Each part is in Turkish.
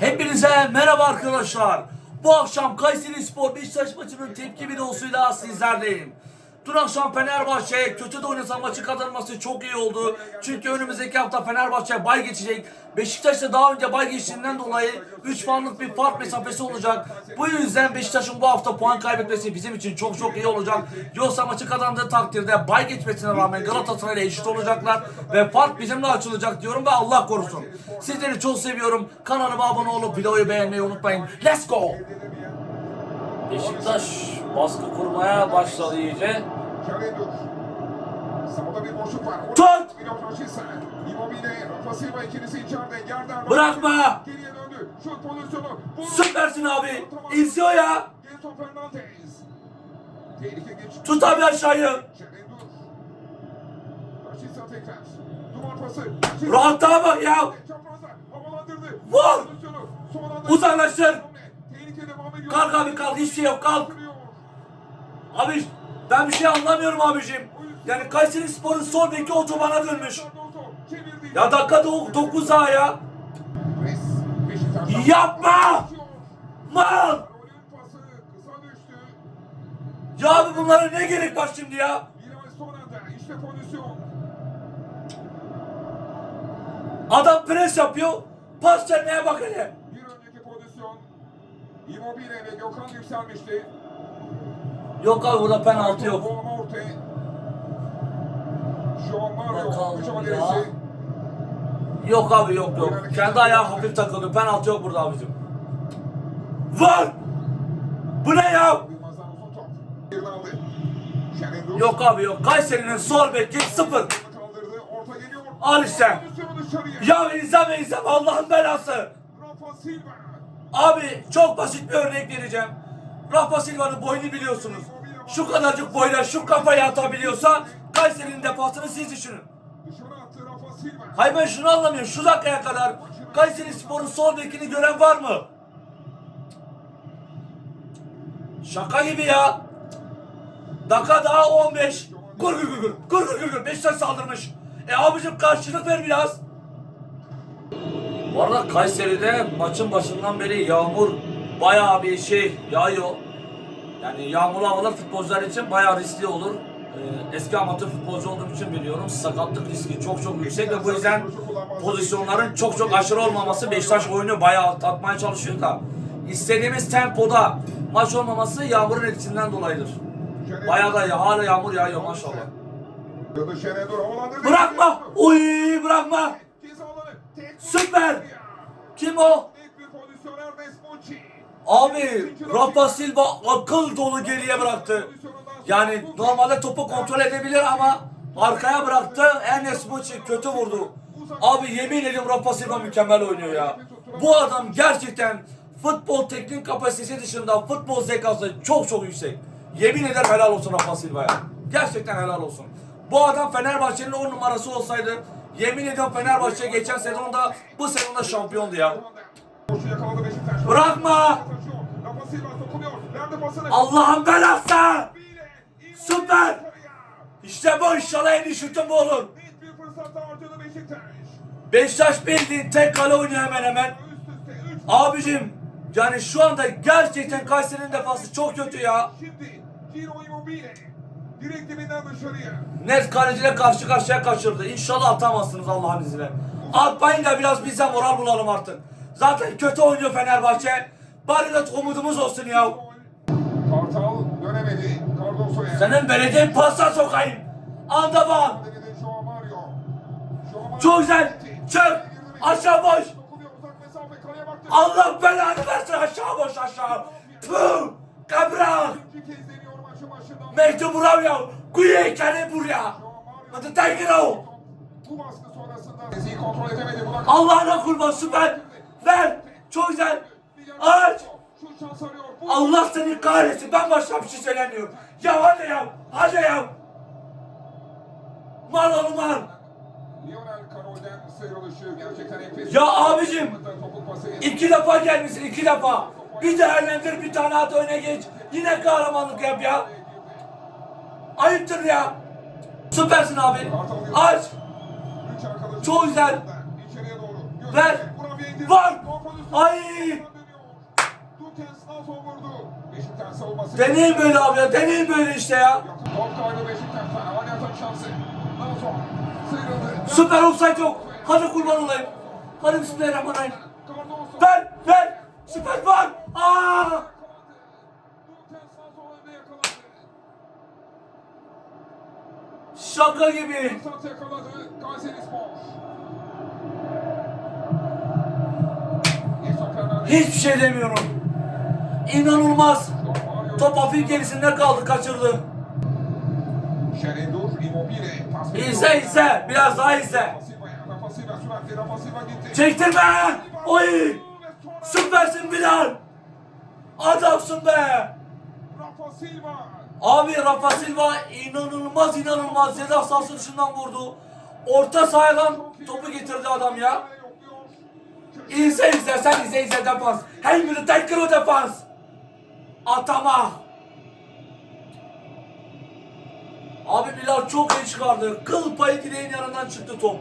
Hepinize merhaba arkadaşlar. Bu akşam Kayseri Spor Beşiktaş maçının tepki videosuyla sizlerleyim. Dün akşam Fenerbahçe kötü de oynasa maçı kazanması çok iyi oldu. Çünkü önümüzdeki hafta Fenerbahçe bay geçecek. Beşiktaş da daha önce bay geçtiğinden dolayı 3 puanlık bir fark mesafesi olacak. Bu yüzden Beşiktaş'ın bu hafta puan kaybetmesi bizim için çok çok iyi olacak. Yoksa maçı kazandığı takdirde bay geçmesine rağmen Galatasaray ile eşit olacaklar. Ve fark bizimle açılacak diyorum ve Allah korusun. Sizleri çok seviyorum. Kanalıma abone olup videoyu beğenmeyi unutmayın. Let's go! Beşiktaş baskı kurmaya başladı iyice. Caredur. Sağda bir boşluk var. Tut! Immobile. Rafa Silva ikilisi içeride. Yerden. Bırakma! Geriye döndü. Şut pozisyonu. Bu- Süpersin abi. İzliyor ya. Gelson Fernandez. Tehlike geçti. Tut abi aşağıyı. Rashica tekrar. Duvar pası. Rahatlığa bak ya. Çaprazda. Havalandırdı. Vur! Uzaklaştır. Tehlike devam ediyor. Kalk abi kalk hiçbir şey yok kalk. Abi ben bir şey anlamıyorum abicim. Yani Kayseri Spor'un sol beki otobana dönmüş. Ya dakika 9 daha ya. Yapma! Mal! Ya abi bunlara ne gerek var şimdi ya? Adam pres yapıyor. Pas vermeye bak hele. Bir önceki pozisyon. Immobile ve Gökhan yükselmişti. Yok abi burada penaltı yok. Mücadelesi. Yok abi yok yok. Kendi ayağı hafif takıldı. Penaltı yok burada abicim. Var! Bu ne ya? Yok abi yok. Kayseri'nin sol beki sıfır. Al işte. Ya izleme izleme Allah'ın belası. Abi çok basit bir örnek vereceğim. Rafa Silva'nın boyunu biliyorsunuz. Şu kadarcık boyla şu kafayı atabiliyorsa Kayseri'nin defansını siz düşünün. Hayır ben şunu anlamıyorum. Şu dakikaya kadar Kayseri Spor'un sol bekini gören var mı? Şaka gibi ya. Dakika daha 15. Gur gur gur gur. Gur gur gur gur. Beşiktaş saldırmış. E abicim karşılık ver biraz. Bu arada Kayseri'de maçın başından beri yağmur bayağı bir şey yağıyor. Yani yağmurlu havalar futbolcular için bayağı riskli olur. Ee, eski amatör futbolcu olduğum için biliyorum. Sakatlık riski çok çok yüksek ve bu yüzden pozisyonların çok çok aşırı olmaması Beşiktaş oyunu bayağı atmaya çalışıyor da istediğimiz tempoda maç olmaması yağmurun etkisinden dolayıdır. Bayağı da ya, hala yağmur yağıyor maşallah. Bırakma! Uy bırakma! Süper! Kim o? Tek bir pozisyon Ernest Monchi. Abi Rafa Silva akıl dolu geriye bıraktı. Yani normalde topu kontrol edebilir ama arkaya bıraktı. Enes Muçi kötü vurdu. Abi yemin ediyorum Rafa Silva mükemmel oynuyor ya. Bu adam gerçekten futbol teknik kapasitesi dışında futbol zekası çok çok yüksek. Yemin ederim helal olsun Rafa Silva'ya. Gerçekten helal olsun. Bu adam Fenerbahçe'nin 10 numarası olsaydı yemin ediyorum Fenerbahçe geçen sezonda bu sezonda şampiyondu ya. Bırakma! Allah'ın belası! Süper! İşte bu inşallah en iyi şutum bu olur. Beşiktaş. Bildiğin tek kale oynuyor hemen hemen. Üst üste 3. Abicim yani şu anda gerçekten Kayseri'nin defası çok kötü ya. Net kaleciyle karşı karşıya kaçırdı. İnşallah atamazsınız Allah'ın izniyle. Atmayın da biraz bize moral bulalım artık. Zaten kötü oynuyor Fenerbahçe. Bari de umudumuz olsun ya. Senin belediye pasta sokayım. Anda bak. Çok güzel. Çök. Aşağı boş. Allah belanı versin aşağı boş aşağı. Deniyor maçın başından. Mecdu buraya. Kuyu kere buraya. Hadi take o. Allah'ına kurban süper. Ver. Çok güzel. Aç. Allah seni kahretsin. Ben başka bir şey söylemiyorum. Ya hadi ya. Hadi ya. Mal oğlum mal. Ya abicim. İki defa gelmişsin iki defa. Bir değerlendir bir tane at öne geç. Yine kahramanlık yap ya. Ayıptır ya. Süpersin abi. Aç. Çok güzel. Ver. Var. Ay. Deneyin böyle abi ya. Deneyin böyle işte ya. Süper offside yok. Hadi kurban olayım. Hadi bismillahirrahmanirrahim. Ver ver. Süper var. Aa! Şaka gibi. Hiçbir şey demiyorum. İnanılmaz. Top hafif gerisinde kaldı kaçırdı. İzle izle. Biraz daha izle. Çektirme. Oy. Süpersin Bilal. Adamsın be. Abi Rafa Silva inanılmaz inanılmaz ceza sahası dışından vurdu. Orta sahadan topu getirdi adam ya. İzle izle sen izle izle defans. Her biri tekrar o defans. Atama. Abi Bilal çok iyi çıkardı. Kıl payı direğin yanından çıktı top.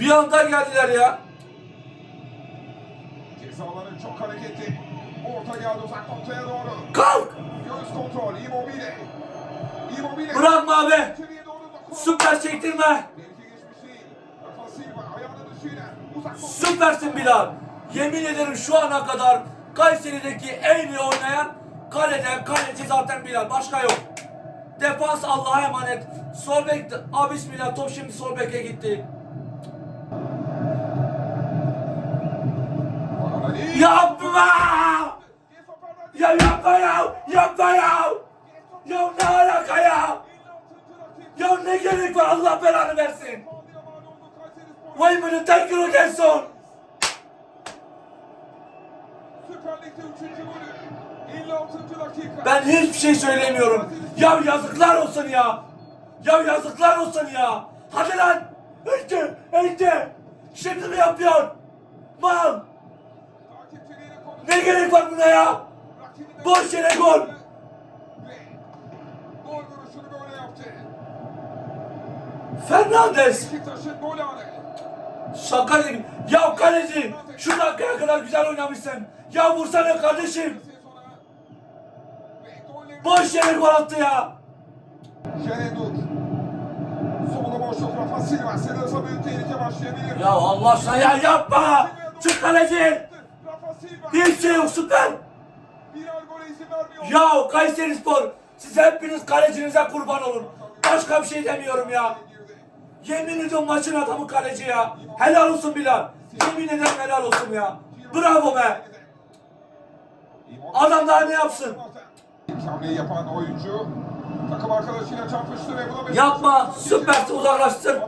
Bir anda geldiler ya. Cezaların çok hareketli. Orta geldi uzak noktaya doğru. Kalk. Göğüs kontrol. Immobile. Immobile. Bırakma abi. Süper çektirme. Süpersin Bilal. Yemin ederim şu ana kadar Kayseri'deki en iyi oynayan kalede kaleci zaten Bilal. Başka yok. Defans Allah'a emanet. Sol bek abi bismillah top şimdi sol beke gitti. Yapma! Ya yapma ya! Yapma ya! Ya ne alaka ya? 56. dakika. Ya ne gerek var Allah belanı versin. Vay bunu tekrar gelsin. Süper Lig'de 3. golü. 56. dakika. Ben hiçbir şey söylemiyorum. Ya yazıklar olsun ya. Ya yazıklar olsun ya. Hadi lan. Önce, önce. Şimdi mi yapıyorsun? Mal. Ne gerek var buna ya? Boş yere gol. Fernandes. Beşiktaş'ın gol anı. Şaka. Ya kaleci. Şu dakikaya kadar güzel oynamışsın. Ya vursana kardeşim. Boş yere gol attı ya. Ya Allah aşkına ya yapma. Çık kaleci. Hiçbir şey yok süper. Ya Kayseri Spor. Siz hepiniz kalecinize kurban olun. Başka bir şey demiyorum ya. Yemin ediyorum maçın adamı kaleci ya. Helal olsun Bilal. Yemin ederim helal olsun ya. Bravo be. Adam daha ne yapsın? Hamleyi yapan oyuncu takım arkadaşıyla çarpıştı ve buna Yapma. Süpersin uzaklaştır.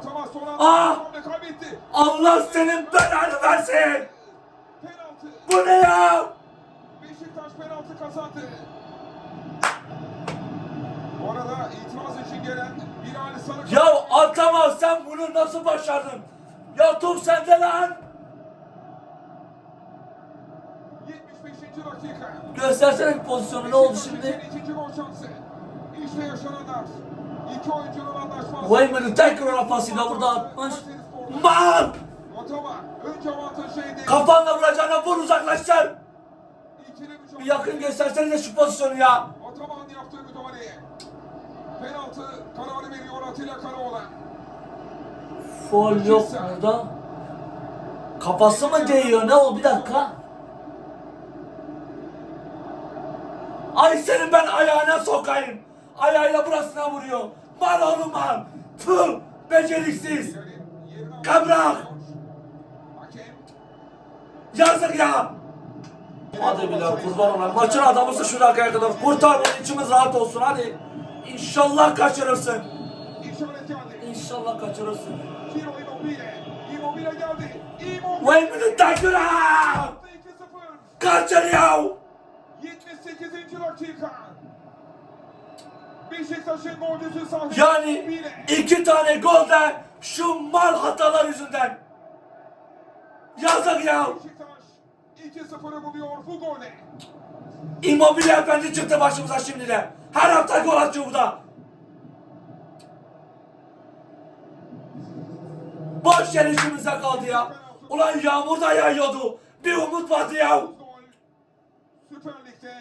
Aa! hamle kaybetti. Allah senin belanı versin. Bu ne ya? Beşiktaş penaltı kazandı. Bu arada itiraz için gelen. Ya atamaz sen bunu nasıl başardın? Ya top sende lan. 75. dakika. Göstersene bir pozisyonu ne oldu şimdi? İkinci gol şansı. İşte yaşananlar. İki oyuncunun anlaşması. Wayman'ın tekrar rafasıyla burada atmış. Man! Otama önce avantajıydı. Kafanla vuracağına vur uzaklaşsın. Bir yakın göstersenize şu pozisyonu ya. Penaltı kararı veriyor Atilla Karaoğlan. Foul yok burada. Kafası mı değiyor ne o bir dakika. Ay senin ben ayağına sokayım. Ayağıyla burasına vuruyor. Mal oğlum mal. Tüh beceriksiz. Kabrak. Yazık ya. Hadi Bilal kurban olan. Maçın adamısı şu dakikaya kadar. Kurtar içimiz rahat olsun hadi. İnşallah kaçırırsın. İnşallah kaçırırsın. Wayman'ın tekrar. 2-0. Kaçır ya. 78. dakika. Beşiktaş'ın golcüsü sahne. Yani iki tane gol de şu mal hatalar yüzünden. Yazık ya. Beşiktaş 2-0'ı buluyor bu golle. Immobile efendi çıktı başımıza şimdi de. Her hafta gol atıyor bu da. Boş yer işimize kaldı ya. Ulan yağmur da yağıyordu. Bir umut vardı ya. Süper Lig'de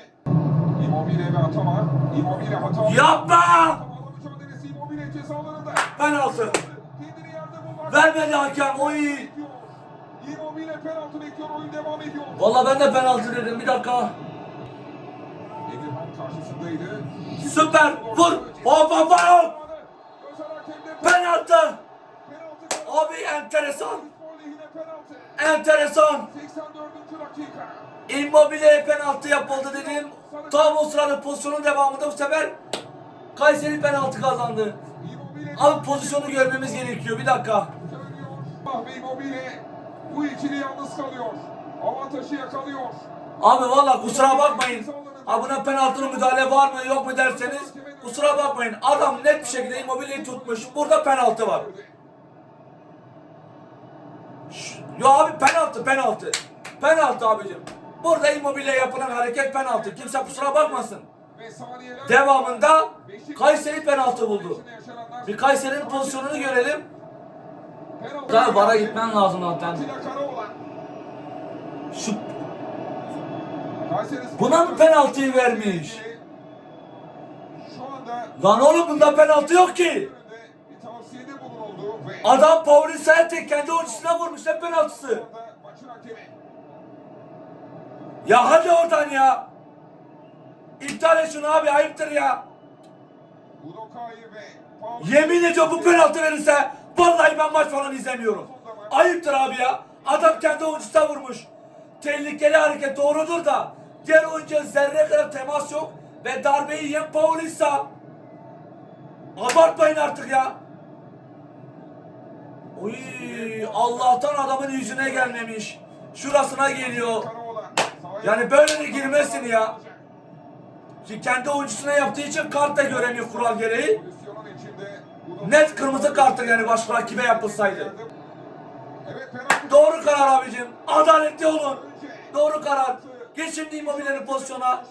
Immobile ve hata var. Immobile hata. Yapma. Mücadelesi Immobile cezalarında. Penaltı. Vermedi hakem. Oy. Immobile penaltı bekliyor. Oyun devam ediyor. Valla ben de penaltı dedim. Bir dakika. Karşısındaydı. Süper. Vur. Hop hop hop. Penaltı. Abi enteresan. Enteresan. 84. dakika. Immobile penaltı yapıldı dedim. Tam o sırada pozisyonun devamında bu sefer Kayseri penaltı kazandı. Abi pozisyonu görmemiz gerekiyor. Bir dakika. Immobile bu ikili yalnız kalıyor. Avantajı yakalıyor. Abi valla kusura bakmayın. Abi buna penaltının müdahale var mı yok mu derseniz kusura bakmayın. Adam net bir şekilde Immobile'yi tutmuş. Burada penaltı var. Ya abi penaltı penaltı. Penaltı abicim. Burada Immobile yapılan hareket penaltı. Kimse kusura bakmasın. Devamında Kayseri penaltı buldu. Bir Kayseri'nin pozisyonunu görelim. Daha vara gitmen lazım zaten. Şu Buna mı penaltıyı vermiş? Lan oğlum bunda penaltı yok ki. Adam Pauli Sertek kendi oyuncusuna vurmuş ne penaltısı. Ya hadi oradan ya. İptal et şunu abi ayıptır ya. Yemin ediyorum bu penaltı verirse vallahi ben maç falan izlemiyorum. Ayıptır abi ya. Adam kendi oyuncusuna vurmuş. Tehlikeli hareket doğrudur da diğer oyuncuya zerre kadar temas yok ve darbeyi yiyen Paulista. Abartmayın artık ya. Oy Allah'tan adamın yüzüne gelmemiş. Şurasına geliyor. Yani böyle de girmezsin ya. Ki kendi oyuncusuna yaptığı için kart da göremiyor kural gereği. Net kırmızı kartı yani baş rakibe yapılsaydı. Doğru karar abicim. Adaletli olun. Doğru karar. Geç şimdi Immobile'nin pozisyona.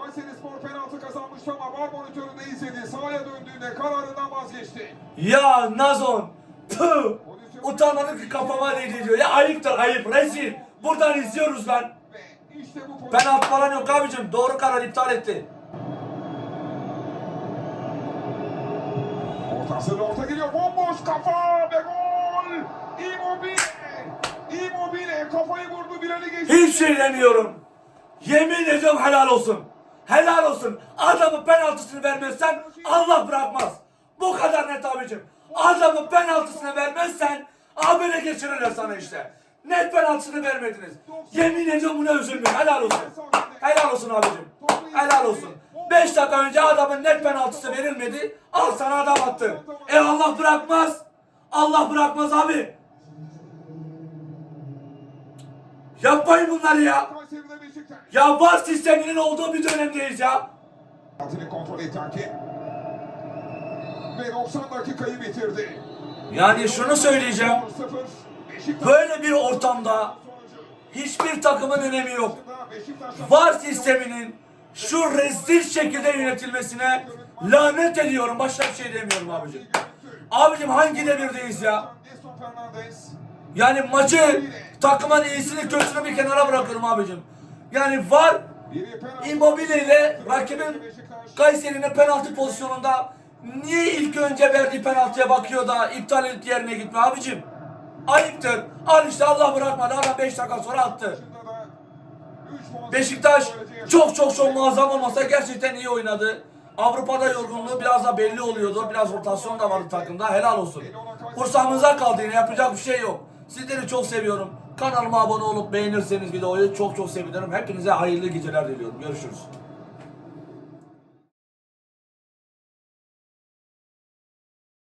Kayseri Spor penaltı kazanmıştı ama var monitöründe izledi. Sahaya döndüğünde kararından vazgeçti. Ya Nazon. Tüh. Utanmadım ki kafama değdi diyor. Ya ayıptır ayıp. Rezil. Buradan izliyoruz lan. İşte. Penaltı falan yok abicim. Doğru karar iptal etti. Ortası orta geliyor. Bomboş kafa ve gol. Immobile. Immobile kafayı vurdu. Bilal'i geçti. Hiç şey demiyorum. Yemin ediyorum helal olsun. Helal olsun. Adamın penaltısını vermezsen Allah bırakmaz. Bu kadar net abicim. Adamın penaltısını vermezsen abine geçirirler sana işte. Net penaltısını vermediniz. Yemin ediyorum buna üzülmeyin. Helal olsun. Helal olsun abicim. Helal olsun. 5 dakika önce adamın net penaltısı verilmedi. Al sana adam attı. E Allah bırakmaz. Allah bırakmaz abi. Yapmayın bunları ya. Ya VAR sisteminin olduğu bir dönemdeyiz ya. Kontrol etti hakem. Ve 90 dakikayı bitirdi. Yani şunu söyleyeceğim. 0 Beşiktaş Böyle bir ortamda hiçbir takımın önemi yok. VAR sisteminin şu rezil şekilde yönetilmesine lanet ediyorum. Başka bir şey demiyorum abicim. Abicim hangi devirdeyiz ya? Yani maçı takımın iyisini kötüsünü bir kenara bırakıyorum abicim. Yani VAR. Immobile ile rakibin. Kayseri'nin penaltı pozisyonunda niye ilk önce verdiği penaltıya bakıyor da iptal edip yerine gitmiyor abicim? Ayıptır. Al işte Allah bırakmadı. Adam 5 dakika sonra attı. Beşiktaş çok çok çok muazzam olmasa gerçekten iyi oynadı. Avrupa'da yorgunluğu biraz da belli oluyordu. Biraz rotasyon da vardı takımda. Helal olsun. Kursağımıza kaldı yine. Yapacak bir şey yok. Sizleri çok seviyorum. Kanalıma abone olup beğenirseniz videoyu çok çok sevinirim. Hepinize hayırlı geceler diliyorum. Görüşürüz.